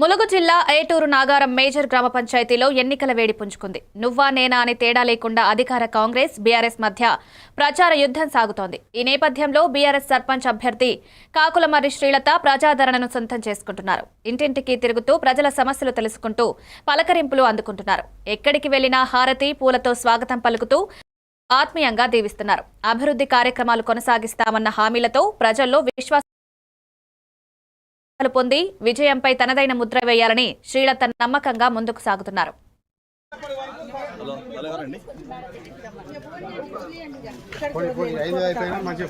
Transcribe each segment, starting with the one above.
ములుగు జిల్లా ఏటూరు నాగారం మేజర్ గ్రామ పంచాయతీలో ఎన్నికల వేడి పుంజుకుంది. నువ్వా నేనా అని తేడా లేకుండా అధికార కాంగ్రెస్ బీఆర్ఎస్ మధ్య ప్రచార యుద్ధం సాగుతోంది. ఈ నేపథ్యంలో బీఆర్ఎస్ సర్పంచ్ అభ్యర్థి కాకులమర్రి శ్రీలత ప్రజాదరణను సొంతం చేసుకుంటున్నారు. ఇంటింటికి తిరుగుతూ ప్రజల సమస్యలు తెలుసుకుంటూ పలకరింపులు అందుకుంటున్నారు. ఎక్కడికి వెళ్ళినా హారతి పూలతో స్వాగతం పలుకుతూ ఆత్మీయంగా దీవిస్తున్నారు. అభివృద్ధి కార్యక్రమాలు కొనసాగిస్తామన్న హామీలతో ప్రజల్లో విశ్వాసం పొంది విజయంపై తనదైన ముద్ర వేయాలని శ్రీలత నమ్మకంగా ముందుకు సాగుతున్నారు.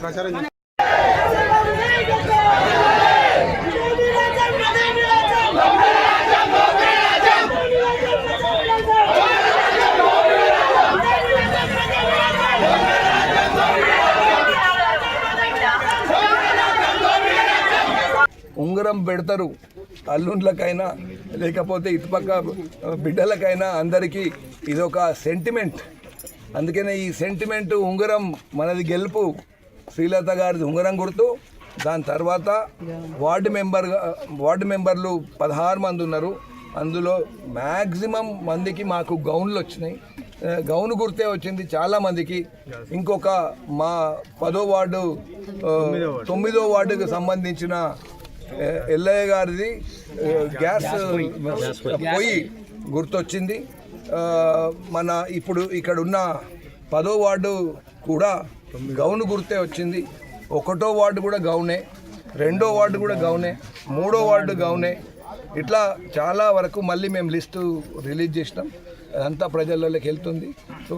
ప్రచారం ఉంగరం పెడతారు. అల్లుండ్లకైనా లేకపోతే ఇటుపక్క బిడ్డలకైనా అందరికీ ఇదొక సెంటిమెంట్ అందుకనే ఈ సెంటిమెంట్ ఉంగరం మనది గెలుపు. శ్రీలత గారిది ఉంగరం గుర్తు. దాని తర్వాత వార్డు మెంబర్ వార్డు మెంబర్లు పదహారు మంది ఉన్నారు. అందులో మ్యాక్సిమం మందికి మాకు గౌన్లు వచ్చినాయి. గౌన్ గౌను గుర్తే వచ్చింది చాలా మందికి. ఇంకొక మా పదో వార్డు తొమ్మిదో వార్డుకు సంబంధించిన ఎల్లయ్య గారిది గ్యాస్ పొయ్యి. గుర్తొచ్చింది. మన ఇప్పుడు ఇక్కడ ఉన్న పదో వార్డు కూడా గౌను గుర్తే వచ్చింది. ఒకటో వార్డు కూడా గౌనే రెండో వార్డు కూడా గౌనే మూడో వార్డు గౌనే. ఇట్లా చాలా వరకు మళ్ళీ మేము లిస్టు రిలీజ్ చేసినాం. అదంతా ప్రజల్లోకి వెళ్తుంది. సో